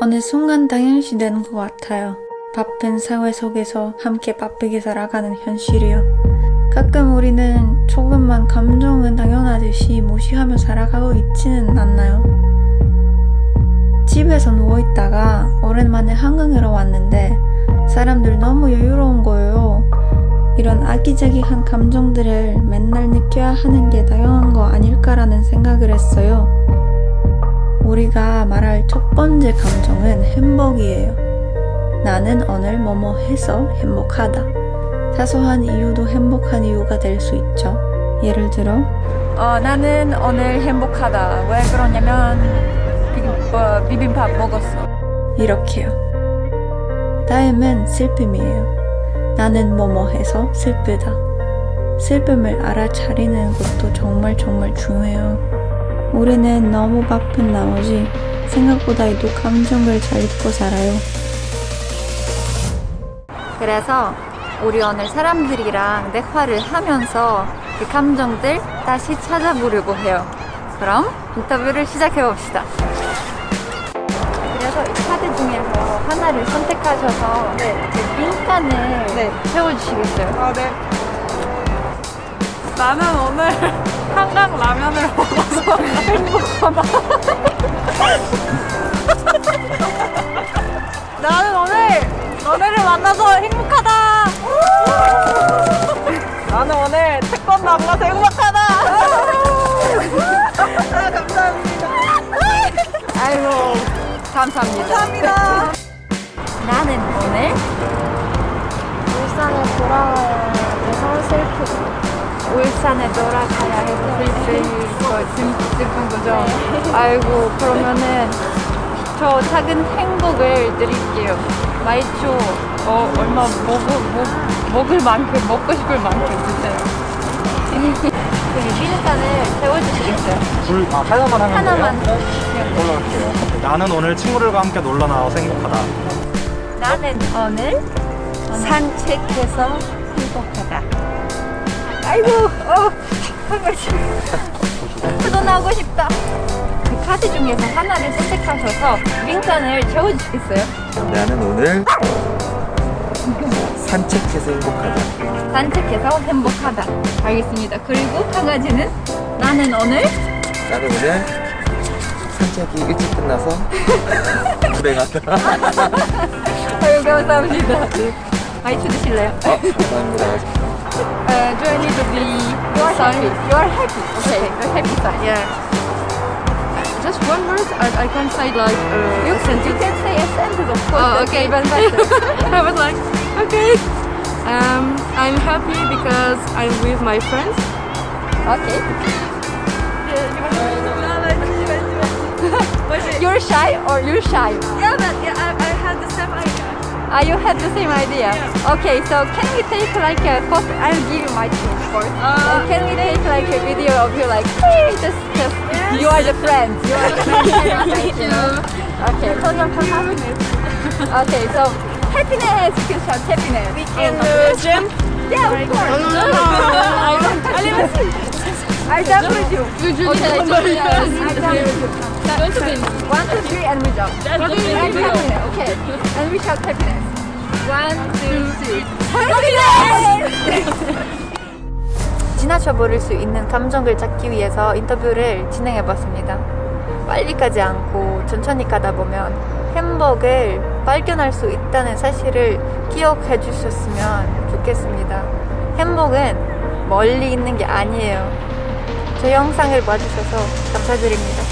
어느 순간 당연시되는 것 같아요. 바쁜 사회 속에서 함께 바쁘게 살아가는 현실이요. 가끔 우리는 조금만 감정은 당연하듯이 무시하며 살아가고 있지는 않나요? 집에서 누워있다가 오랜만에 한강으로 왔는데 사람들 너무 여유로운 거예요. 이런 아기자기한 감정들을 맨날 느껴야 하는 게 당연한 거 아닐까라는 생각을 했어요. 우리가 말할 첫 번째 감정은 행복이에요. 나는 오늘 뭐뭐 해서 행복하다. 사소한 이유도 행복한 이유가 될 수 있죠. 예를 들어, 어, 나는 오늘 행복하다. 왜 그러냐면, 비빔, 어, 비빔밥 먹었어. 이렇게요. 다음은 슬픔이에요. 나는 뭐뭐 해서 슬프다. 슬픔을 알아차리는 것도 정말 정말 중요해요. 우리는 너무 바쁜 나머지 생각보다도 감정을 잘 잊고 살아요. 그래서 우리 오늘 사람들이랑 대화를 하면서 그 감정들 다시 찾아보려고 해요. 그럼 인터뷰를 시작해 봅시다. 그래서 이 카드 중에서 하나를 선택하셔서 제 빈칸을 네. 채워주시겠어요? 아, 네. 나는 오늘 한강 라면을 먹어서 행복하다. 나는 오늘 너네를 만나서 행복하다. 나는 오늘 태권도 안 가서 행복하다. 아, 감사합니다. 아이고 감사합니다. 감사합니다. 나는 오늘 울산에 돌아와야 돼서 슬프고 울산에 돌아가야 해서 슬플 거 슬픈 거죠. 아이고 그러면은 저 작은 행복을 드릴게요. 말초 어 얼마 먹을 먹, 먹을 만큼 먹고 싶을 만큼 주세요. 그 빈칸을 세워주시겠어요? 둘, 아, 하나만 하면 하나만. 돼요? 올라갈게요. 나는 오늘 친구들과 함께 놀러 나와서 행복하다. 나는 오늘 산책해서 행복하다. 아이고, 어, 하고 싶다. 터져나오고 싶다. 그 카드 중에서 하나를 선택하셔서 빈칸을 채워주시겠어요? 나는 오늘 산책해서 행복하다. 산책해서 행복하다. 알겠습니다. 그리고 한 가지는 나는 오늘 나는 오늘 산책이 일찍 끝나서 갔다. 아유 감사합니다. 많이 드실래요? 어, 감사합니다. Uh, do I need to be you are happy? You are happy. Okay, you're happy side. Yeah. Just one word I, I can't say like uh, You, you can say a sentence, of course. Oh, okay. Even better. I was like okay um, I'm happy because I'm with my friends okay. You're shy or you're shy? Yeah, but yeah, I, I had the same idea. Ah, you had the same idea. Okay, so can we take like a photo? I'll give you my phone, of course. Uh, can we take like a video of you like, hey, just, just, you are the friends. You are the friends. Thank you. Okay. Okay, so happiness. You can shout happiness. We In the gym? Yeah, of course. no, no, no. I don't I jump with you. usually I yes, I jump with you. One, two, three, and we jump. And happiness. Okay. And we shout happiness. One, two, three. happiness! 지나쳐 버릴 수 있는 감정을 찾기 위해서 인터뷰를 진행해 봤습니다. 빨리 가지 않고 천천히 가다 보면 행복을 발견할 수 있다는 사실을 기억해 주셨으면 좋겠습니다. 행복은 멀리 있는 게 아니에요. 제 영상을 봐주셔서 감사드립니다.